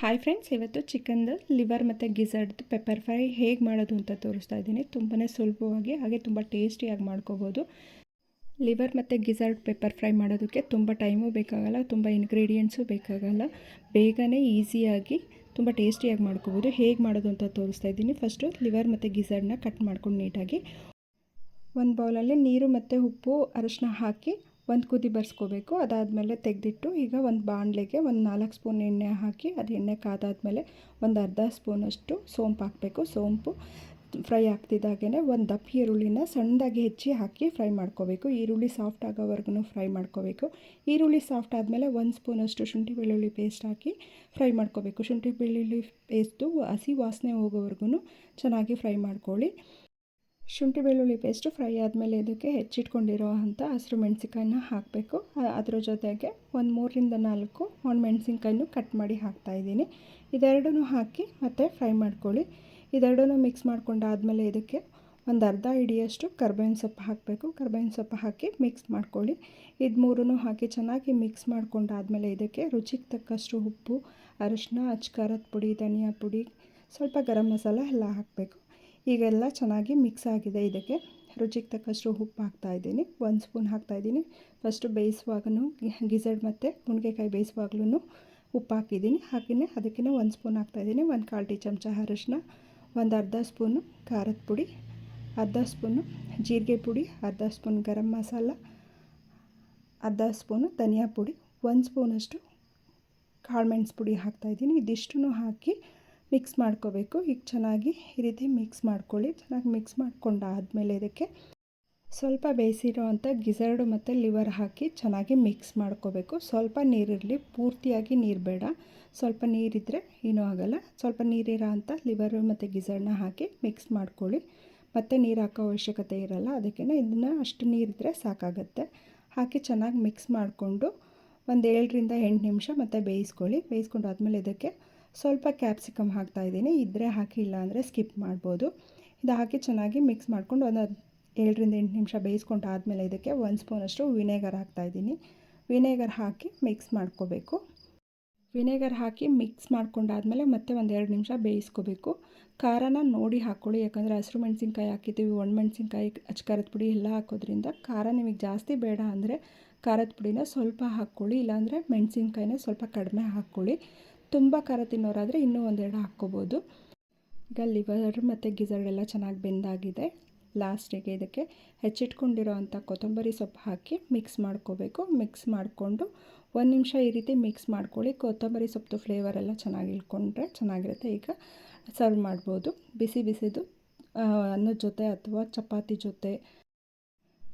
Hi friends ಇವತ್ತು ಚಿಕನ್ದು liver ಮತ್ತು ಗಿಝರ್ಡ್ದು pepper fry ಹೇಗೆ ಮಾಡೋದು ಅಂತ ತೋರಿಸ್ತಾ ಇದ್ದೀನಿ. ತುಂಬಾ ಸುಲಭವಾಗಿ, ಹಾಗೆ ತುಂಬ ಟೇಸ್ಟಿಯಾಗಿ ಮಾಡ್ಕೋಬೋದು. ಲಿವರ್ ಮತ್ತು ಗಿಝರ್ಡ್ ಪೆಪ್ಪರ್ ಫ್ರೈ ಮಾಡೋದಕ್ಕೆ ತುಂಬ ಟೈಮು ಬೇಕಾಗಲ್ಲ, ತುಂಬ ಇಂಗ್ರೀಡಿಯೆಂಟ್ಸು ಬೇಕಾಗಲ್ಲ. ಬೇಗನೆ ಈಸಿಯಾಗಿ ತುಂಬ ಟೇಸ್ಟಿಯಾಗಿ ಮಾಡ್ಕೋಬೋದು. ಹೇಗೆ ಮಾಡೋದು ಅಂತ ತೋರಿಸ್ತಾ ಇದ್ದೀನಿ. ಫಸ್ಟು ಲಿವರ್ ಮತ್ತು ಗಿಝರ್ಡ್ನ ಕಟ್ ಮಾಡ್ಕೊಂಡು ನೀಟಾಗಿ ಒಂದು ಬೌಲಲ್ಲಿ ನೀರು ಮತ್ತು ಉಪ್ಪು ಅರಶಿನ ಹಾಕಿ ಒಂದು ಕುದಿ ಬರ್ಸ್ಕೋಬೇಕು. ಅದಾದಮೇಲೆ ತೆಗೆದಿಟ್ಟು ಈಗ ಒಂದು ಬಾಣಲೆಗೆ ಒಂದು ನಾಲ್ಕು ಸ್ಪೂನ್ ಎಣ್ಣೆ ಹಾಕಿ, ಅದು ಎಣ್ಣೆ ಕಾದಾದಮೇಲೆ ಒಂದು ಅರ್ಧ ಸ್ಪೂನಷ್ಟು ಸೋಂಪು ಹಾಕಬೇಕು. ಸೋಂಪು ಫ್ರೈ ಆಗ್ತಿದ್ದಾಗೇ ಒಂದು ದಪ್ಪ ಈರುಳ್ಳಿನ ಸಣ್ಣದಾಗಿ ಹೆಚ್ಚಿ ಹಾಕಿ ಫ್ರೈ ಮಾಡ್ಕೋಬೇಕು. ಈರುಳ್ಳಿ ಸಾಫ್ಟ್ ಆಗೋವರೆಗೂ ಫ್ರೈ ಮಾಡ್ಕೋಬೇಕು. ಈರುಳ್ಳಿ ಸಾಫ್ಟ್ ಆದಮೇಲೆ ಒಂದು ಸ್ಪೂನಷ್ಟು ಶುಂಠಿ ಬೆಳ್ಳುಳ್ಳಿ ಪೇಸ್ಟ್ ಹಾಕಿ ಫ್ರೈ ಮಾಡ್ಕೋಬೇಕು. ಶುಂಠಿ ಬೆಳ್ಳುಳ್ಳಿ ಪೇಸ್ಟು ಹಸಿ ವಾಸನೆ ಹೋಗೋವರೆಗೂ ಚೆನ್ನಾಗಿ ಫ್ರೈ ಮಾಡ್ಕೊಳ್ಳಿ. ಶುಂಠಿ ಬೆಳ್ಳುಳ್ಳಿ ಪೇಸ್ಟು ಫ್ರೈ ಆದಮೇಲೆ ಇದಕ್ಕೆ ಹೆಚ್ಚಿಟ್ಕೊಂಡಿರೋ ಅಂಥ ಹಸಿರು ಮೆಣಸಿನ್ಕಾಯಿನ ಹಾಕಬೇಕು. ಅದರ ಜೊತೆಗೆ ಒಂದು ಮೂರರಿಂದ ನಾಲ್ಕು ಒಂದು ಮೆಣಸಿನ್ಕಾಯಿನೂ ಕಟ್ ಮಾಡಿ ಹಾಕ್ತಾಯಿದ್ದೀನಿ ಇದೆರಡೂ ಹಾಕಿ ಮತ್ತು ಫ್ರೈ ಮಾಡ್ಕೊಳ್ಳಿ. ಇದೆರಡೂ ಮಿಕ್ಸ್ ಮಾಡ್ಕೊಂಡಾದಮೇಲೆ ಇದಕ್ಕೆ ಒಂದು ಅರ್ಧ ಹಿಡಿಯಷ್ಟು ಕರ್ಬೇವಿನ ಸೊಪ್ಪು ಹಾಕಬೇಕು. ಕರ್ಬೇವಿನ ಸೊಪ್ಪು ಹಾಕಿ ಮಿಕ್ಸ್ ಮಾಡ್ಕೊಳ್ಳಿ. ಇದು ಮೂರೂ ಹಾಕಿ ಚೆನ್ನಾಗಿ ಮಿಕ್ಸ್ ಮಾಡ್ಕೊಂಡಾದಮೇಲೆ ಇದಕ್ಕೆ ರುಚಿಗೆ ತಕ್ಕಷ್ಟು ಉಪ್ಪು ಅರಿಶಿನ ಅಚ್ಕಾರದ ಪುಡಿ, ಧನಿಯಾ ಪುಡಿ, ಸ್ವಲ್ಪ ಗರಂ ಮಸಾಲ ಎಲ್ಲ ಹಾಕಬೇಕು. ಈಗೆಲ್ಲ ಚೆನ್ನಾಗಿ ಮಿಕ್ಸ್ ಆಗಿದೆ. ಇದಕ್ಕೆ ರುಚಿಗೆ ತಕ್ಕಷ್ಟು ಉಪ್ಪು ಹಾಕ್ತಾಯಿದ್ದೀನಿ ಒಂದು ಸ್ಪೂನ್ ಹಾಕ್ತಾಯಿದ್ದೀನಿ ಫಸ್ಟು ಬೇಯಿಸುವಾಗೂ ಗಿಝಡ್ ಮತ್ತು ಮುನ್ಗೆಕಾಯಿ ಬೇಯಿಸುವಾಗ್ಲೂ ಉಪ್ಪು ಹಾಕಿದ್ದೀನಿ. ಹಾಕಿನೇ ಅದಕ್ಕೇ ಒಂದು ಸ್ಪೂನ್ ಹಾಕ್ತಾಯಿದ್ದೀನಿ ಒಂದು ಕಾಲು ಟೀ ಚಮಚ ಅರಶಿನ ಒಂದು ಅರ್ಧ ಸ್ಪೂನು ಖಾರದ ಪುಡಿ, ಅರ್ಧ ಸ್ಪೂನು ಜೀರಿಗೆ ಪುಡಿ, ಅರ್ಧ ಸ್ಪೂನ್ ಗರಂ ಮಸಾಲ, ಅರ್ಧ ಸ್ಪೂನು ಧನಿಯಾ ಪುಡಿ, ಒಂದು ಸ್ಪೂನಷ್ಟು ಕಾಳು ಮೆಣಸು ಪುಡಿ ಹಾಕ್ತಾಯಿದ್ದೀನಿ ಇದಿಷ್ಟು ಹಾಕಿ ಮಿಕ್ಸ್ ಮಾಡ್ಕೋಬೇಕು. ಈಗ ಚೆನ್ನಾಗಿ ಈ ರೀತಿ ಮಿಕ್ಸ್ ಮಾಡ್ಕೊಳ್ಳಿ. ಚೆನ್ನಾಗಿ ಮಿಕ್ಸ್ ಮಾಡ್ಕೊಂಡಾದಮೇಲೆ ಇದಕ್ಕೆ ಸ್ವಲ್ಪ ಬೇಯಿಸಿರೋ ಅಂಥ ಗಿಸರ್ಡು ಮತ್ತು ಲಿವರ್ ಹಾಕಿ ಚೆನ್ನಾಗಿ ಮಿಕ್ಸ್ ಮಾಡ್ಕೋಬೇಕು. ಸ್ವಲ್ಪ ನೀರಿರಲಿ ಪೂರ್ತಿಯಾಗಿ ನೀರು ಬೇಡ. ಸ್ವಲ್ಪ ನೀರಿದ್ದರೆ ಏನೂ ಆಗೋಲ್ಲ. ಸ್ವಲ್ಪ ನೀರಿರೋ ಅಂಥ ಲಿವರು ಮತ್ತು ಗಿಸರ್ಡನ್ನ ಹಾಕಿ ಮಿಕ್ಸ್ ಮಾಡ್ಕೊಳ್ಳಿ. ಮತ್ತು ನೀರು ಹಾಕೋ ಅವಶ್ಯಕತೆ ಇರಲ್ಲ. ಅದಕ್ಕೆ ಇದನ್ನು ಅಷ್ಟು ನೀರಿದ್ದರೆ ಸಾಕಾಗತ್ತೆ. ಹಾಕಿ ಚೆನ್ನಾಗಿ ಮಿಕ್ಸ್ ಮಾಡಿಕೊಂಡು ಒಂದು ಏಳರಿಂದ ಎಂಟು ನಿಮಿಷ ಮತ್ತು ಬೇಯಿಸ್ಕೊಳ್ಳಿ. ಬೇಯಿಸ್ಕೊಂಡು ಆದಮೇಲೆ ಇದಕ್ಕೆ ಸ್ವಲ್ಪ ಕ್ಯಾಪ್ಸಿಕಮ್ ಹಾಕ್ತಾಯಿದ್ದೀನಿ ಇದ್ದರೆ ಹಾಕಿ ಇಲ್ಲ ಅಂದರೆ ಸ್ಕಿಪ್ ಮಾಡ್ಬೋದು. ಇದು ಹಾಕಿ ಚೆನ್ನಾಗಿ ಮಿಕ್ಸ್ ಮಾಡ್ಕೊಂಡು ಒಂದು ಏಳರಿಂದ ಎಂಟು ನಿಮಿಷ ಬೇಯಿಸ್ಕೊಂಡು ಆದಮೇಲೆ ಇದಕ್ಕೆ ಒಂದು ಸ್ಪೂನಷ್ಟು ವಿನೇಗರ್ ಹಾಕ್ತಾಯಿದ್ದೀನಿ ವಿನೆಗರ್ ಹಾಕಿ ಮಿಕ್ಸ್ ಮಾಡ್ಕೋಬೇಕು. ವಿನೆಗರ್ ಹಾಕಿ ಮಿಕ್ಸ್ ಮಾಡ್ಕೊಂಡಾದಮೇಲೆ ಮತ್ತೆ ಒಂದು ಎರಡು ನಿಮಿಷ ಬೇಯಿಸ್ಕೋಬೇಕು. ಖಾರನ ನೋಡಿ ಹಾಕ್ಕೊಳ್ಳಿ ಯಾಕಂದರೆ ಹಸಿರು ಮೆಣಸಿನ್ಕಾಯಿ ಹಾಕಿದ್ದೀವಿ, ಒಣ ಮೆಣಸಿನ್ಕಾಯಿ, ಅಚ್ಕಾರದ ಪುಡಿ ಎಲ್ಲ ಹಾಕೋದ್ರಿಂದ ಖಾರ ನಿಮಗೆ ಜಾಸ್ತಿ ಬೇಡ ಅಂದರೆ ಖಾರದ ಪುಡಿನ ಸ್ವಲ್ಪ ಹಾಕ್ಕೊಳ್ಳಿ ಇಲ್ಲಾಂದರೆ ಮೆಣಸಿನ್ಕಾಯಿನ ಸ್ವಲ್ಪ ಕಡಿಮೆ ಹಾಕ್ಕೊಳ್ಳಿ ತುಂಬ ಖಾರ ತಿನ್ನೋರಾದರೆ ಇನ್ನೂ ಒಂದೆರಡು ಹಾಕ್ಕೋಬೋದು. ಈಗ ಲಿವರ್ ಮತ್ತು ಗಿಝರ್ಡ್ ಎಲ್ಲ ಚೆನ್ನಾಗಿ ಬೆಂದಾಗಿದೆ. ಲಾಸ್ಟಿಗೆ ಇದಕ್ಕೆ ಹೆಚ್ಚಿಟ್ಕೊಂಡಿರೋ ಅಂಥ ಕೊತ್ತಂಬರಿ ಸೊಪ್ಪು ಹಾಕಿ ಮಿಕ್ಸ್ ಮಾಡ್ಕೋಬೇಕು. ಮಿಕ್ಸ್ ಮಾಡಿಕೊಂಡು ಒಂದು ನಿಮಿಷ ಈ ರೀತಿ ಮಿಕ್ಸ್ ಮಾಡ್ಕೊಳ್ಳಿ. ಕೊತ್ತಂಬರಿ ಸೊಪ್ಪು ಫ್ಲೇವರ್ ಎಲ್ಲ ಚೆನ್ನಾಗಿ ಇಳ್ಕೊಂಡ್ರೆ ಚೆನ್ನಾಗಿರುತ್ತೆ. ಈಗ ಸರ್ವ್ ಮಾಡ್ಬೋದು. ಬಿಸಿ ಬಿಸಿದು ಅನ್ನದ ಜೊತೆ ಅಥವಾ ಚಪಾತಿ ಜೊತೆ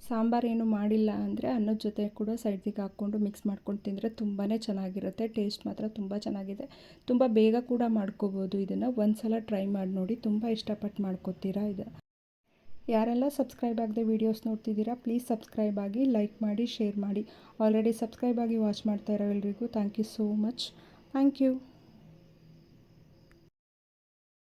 ಸಾಂಬಾರೇನು ಮಾಡಿಲ್ಲ ಅಂದರೆ ಅನ್ನದ ಜೊತೆ ಕೂಡ ಸೈಡ್ಗೆ ಹಾಕ್ಕೊಂಡು ಮಿಕ್ಸ್ ಮಾಡ್ಕೊಂಡು ತಿಂದರೆ ತುಂಬಾ ಚೆನ್ನಾಗಿರುತ್ತೆ ಟೇಸ್ಟ್ ಮಾತ್ರ ತುಂಬ ಚೆನ್ನಾಗಿದೆ. ತುಂಬ ಬೇಗ ಕೂಡ ಮಾಡ್ಕೋಬೋದು ಇದನ್ನು. ಒಂದು ಸಲ ಟ್ರೈ ಮಾಡಿ ನೋಡಿ, ತುಂಬ ಇಷ್ಟಪಟ್ಟು ಮಾಡ್ಕೋತೀರಾ ಇದು. ಯಾರೆಲ್ಲ ಸಬ್ಸ್ಕ್ರೈಬ್ ಆಗದೆ ವೀಡಿಯೋಸ್ ನೋಡ್ತಿದ್ದೀರಾ ಪ್ಲೀಸ್ ಸಬ್ಸ್ಕ್ರೈಬ್ ಆಗಿ ಲೈಕ್ ಮಾಡಿ ಶೇರ್ ಮಾಡಿ. ಆಲ್ರೆಡಿ ಸಬ್ಸ್ಕ್ರೈಬ್ ಆಗಿ ವಾಚ್ ಮಾಡ್ತಾ ಇರೋ ಎಲ್ರಿಗೂ thank you so much thank you